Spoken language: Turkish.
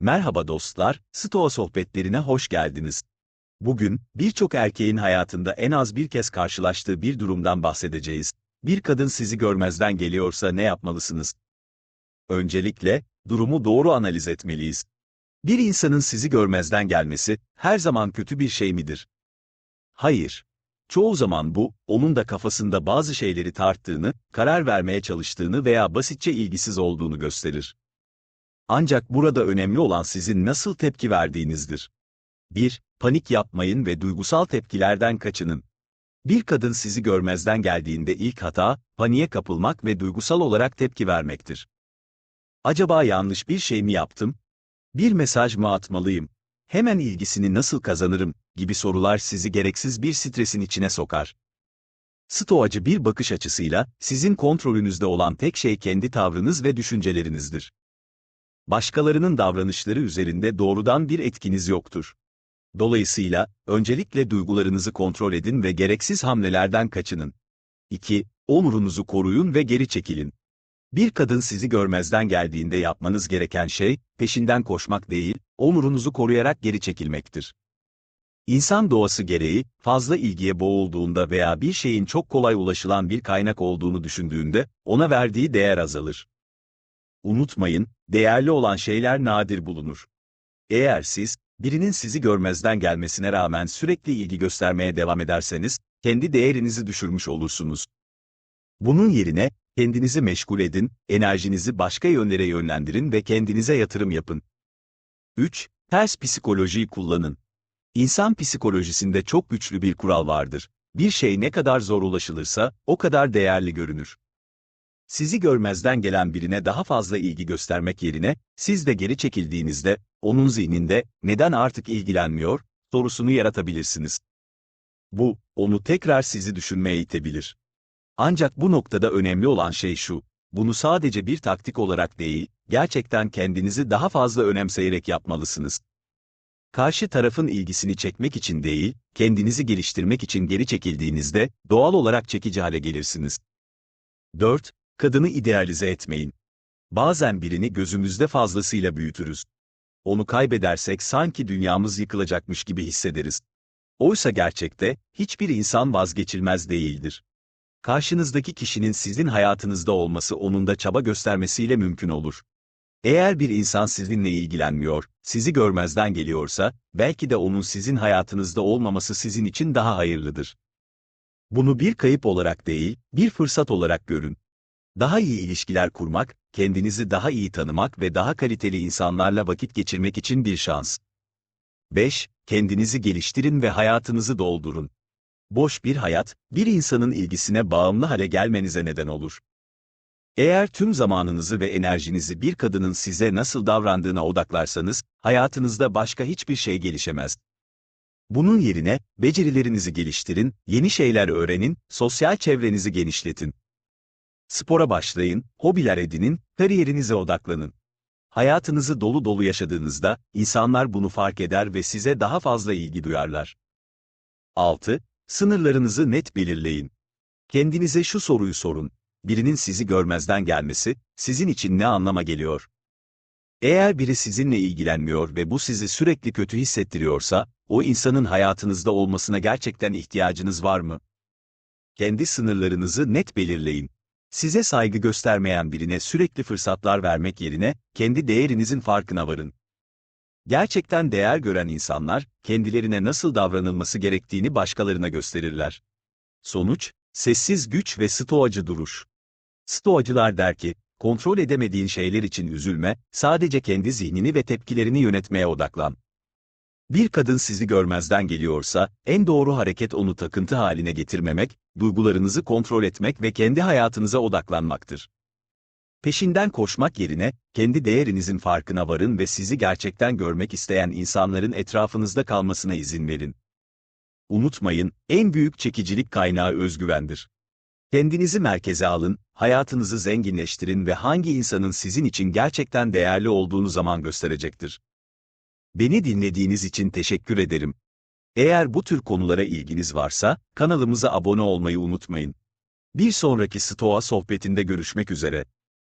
Merhaba dostlar, Stoa sohbetlerine hoş geldiniz. Bugün, birçok erkeğin hayatında en az bir kez karşılaştığı bir durumdan bahsedeceğiz. Bir kadın sizi görmezden geliyorsa ne yapmalısınız? Öncelikle, durumu doğru analiz etmeliyiz. Bir insanın sizi görmezden gelmesi, her zaman kötü bir şey midir? Hayır. Çoğu zaman bu, onun da kafasında bazı şeyleri tarttığını, karar vermeye çalıştığını veya basitçe ilgisiz olduğunu gösterir. Ancak burada önemli olan sizin nasıl tepki verdiğinizdir. 1. Panik yapmayın ve duygusal tepkilerden kaçının. Bir kadın sizi görmezden geldiğinde ilk hata, paniğe kapılmak ve duygusal olarak tepki vermektir. Acaba yanlış bir şey mi yaptım? Bir mesaj mı atmalıyım? Hemen ilgisini nasıl kazanırım? gibi sorular sizi gereksiz bir stresin içine sokar. Stoacı bir bakış açısıyla, sizin kontrolünüzde olan tek şey kendi tavrınız ve düşüncelerinizdir başkalarının davranışları üzerinde doğrudan bir etkiniz yoktur. Dolayısıyla, öncelikle duygularınızı kontrol edin ve gereksiz hamlelerden kaçının. 2. Onurunuzu koruyun ve geri çekilin. Bir kadın sizi görmezden geldiğinde yapmanız gereken şey, peşinden koşmak değil, onurunuzu koruyarak geri çekilmektir. İnsan doğası gereği, fazla ilgiye boğulduğunda veya bir şeyin çok kolay ulaşılan bir kaynak olduğunu düşündüğünde, ona verdiği değer azalır. Unutmayın, değerli olan şeyler nadir bulunur. Eğer siz, birinin sizi görmezden gelmesine rağmen sürekli ilgi göstermeye devam ederseniz, kendi değerinizi düşürmüş olursunuz. Bunun yerine, kendinizi meşgul edin, enerjinizi başka yönlere yönlendirin ve kendinize yatırım yapın. 3. Ters psikolojiyi kullanın. İnsan psikolojisinde çok güçlü bir kural vardır. Bir şey ne kadar zor ulaşılırsa, o kadar değerli görünür. Sizi görmezden gelen birine daha fazla ilgi göstermek yerine, siz de geri çekildiğinizde, onun zihninde, neden artık ilgilenmiyor, sorusunu yaratabilirsiniz. Bu, onu tekrar sizi düşünmeye itebilir. Ancak bu noktada önemli olan şey şu, bunu sadece bir taktik olarak değil, gerçekten kendinizi daha fazla önemseyerek yapmalısınız. Karşı tarafın ilgisini çekmek için değil, kendinizi geliştirmek için geri çekildiğinizde, doğal olarak çekici hale gelirsiniz. 4. Kadını idealize etmeyin. Bazen birini gözümüzde fazlasıyla büyütürüz. Onu kaybedersek sanki dünyamız yıkılacakmış gibi hissederiz. Oysa gerçekte, hiçbir insan vazgeçilmez değildir. Karşınızdaki kişinin sizin hayatınızda olması onun da çaba göstermesiyle mümkün olur. Eğer bir insan sizinle ilgilenmiyor, sizi görmezden geliyorsa, belki de onun sizin hayatınızda olmaması sizin için daha hayırlıdır. Bunu bir kayıp olarak değil, bir fırsat olarak görün. Daha iyi ilişkiler kurmak, kendinizi daha iyi tanımak ve daha kaliteli insanlarla vakit geçirmek için bir şans. 5. Kendinizi geliştirin ve hayatınızı doldurun. Boş bir hayat, bir insanın ilgisine bağımlı hale gelmenize neden olur. Eğer tüm zamanınızı ve enerjinizi bir kadının size nasıl davrandığına odaklarsanız, hayatınızda başka hiçbir şey gelişemez. Bunun yerine, becerilerinizi geliştirin, yeni şeyler öğrenin, sosyal çevrenizi genişletin. Spora başlayın, hobiler edinin, kariyerinize odaklanın. Hayatınızı dolu dolu yaşadığınızda, insanlar bunu fark eder ve size daha fazla ilgi duyarlar. 6. Sınırlarınızı net belirleyin. Kendinize şu soruyu sorun. Birinin sizi görmezden gelmesi, sizin için ne anlama geliyor? Eğer biri sizinle ilgilenmiyor ve bu sizi sürekli kötü hissettiriyorsa, o insanın hayatınızda olmasına gerçekten ihtiyacınız var mı? Kendi sınırlarınızı net belirleyin. Size saygı göstermeyen birine sürekli fırsatlar vermek yerine, kendi değerinizin farkına varın. Gerçekten değer gören insanlar, kendilerine nasıl davranılması gerektiğini başkalarına gösterirler. Sonuç, sessiz güç ve stoacı duruş. Stoacılar der ki, kontrol edemediğin şeyler için üzülme, sadece kendi zihnini ve tepkilerini yönetmeye odaklan. Bir kadın sizi görmezden geliyorsa, en doğru hareket onu takıntı haline getirmemek, duygularınızı kontrol etmek ve kendi hayatınıza odaklanmaktır. Peşinden koşmak yerine, kendi değerinizin farkına varın ve sizi gerçekten görmek isteyen insanların etrafınızda kalmasına izin verin. Unutmayın, en büyük çekicilik kaynağı özgüvendir. Kendinizi merkeze alın, hayatınızı zenginleştirin ve hangi insanın sizin için gerçekten değerli olduğunu zaman gösterecektir. Beni dinlediğiniz için teşekkür ederim. Eğer bu tür konulara ilginiz varsa, kanalımıza abone olmayı unutmayın. Bir sonraki Stoa sohbetinde görüşmek üzere.